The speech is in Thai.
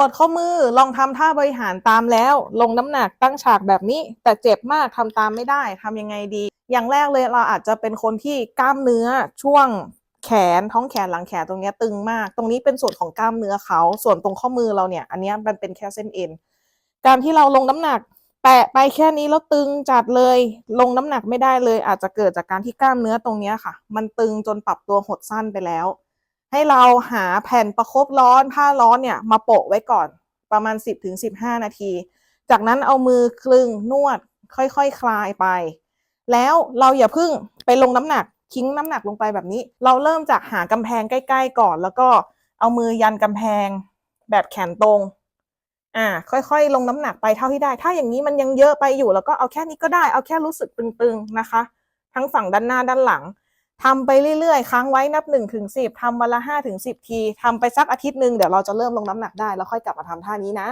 กดข้อมือลองทำท่าบริหารตามแล้ว ลงน้ำหนักตั้งฉากแบบนี้ แต่เจ็บมากทำตามไม่ได้ทำยังไงดี อย่างแรกเลยเราอาจจะเป็นคนที่กล้ามเนื้อช่วงแขนท้องแขนหลังแขนตรงนี้ตึงมาก ตรงนี้เป็นส่วนของกล้ามเนื้อเขา ส่วนตรงข้อมือเราเนี่ย อันนี้มันเป็นแค่เส้นเอ็นการที่เราลงน้ำหนัก แปะไปแค่นี้แล้วตึงจัดเลย ลงน้ำหนักไม่ได้เลย อาจจะเกิดจากการที่กล้ามเนื้อตรงนี้ค่ะ มันตึงจนปรับตัวหดสั้นไปแล้ว ให้เราหาแผ่นประคบร้อนผ้าร้อนเนี่ยมาโปะไว้ก่อนประมาณ 10-15นาที จากนั้นเอามือคลึงนวดค่อยๆคคลายไป แล้วเราอย่าเพึ่งไปลงน้ำหนักทิ้งน้ำหนักลงไปแบบนี้ เราเริ่มจากหากำแพงใกล้ๆก่อน แล้วก็เอามือยันกำแพงแบบแขนตรง อ่า ค่อยๆ ลงน้ำหนักไปเท่าที่ได้ ถ้าอย่างนี้มันยังเยอะไปอยู่ แล้วก็เอาแค่นี้ก็ได้ เอาแค่รู้สึกตึงๆนะคะ ทั้งฝั่งด้านหน้าด้านหลัง ทำไปเรื่อยๆ ค้างไว้นับ1นถึงสิทำวันละ5ถึงสิทีทำไปสักอาทิตย์หนึ่งเดี๋ยวเราจะเริ่มลงน้ำหนักได้ แล้วค่อยกลับมาทำท่านี้นะ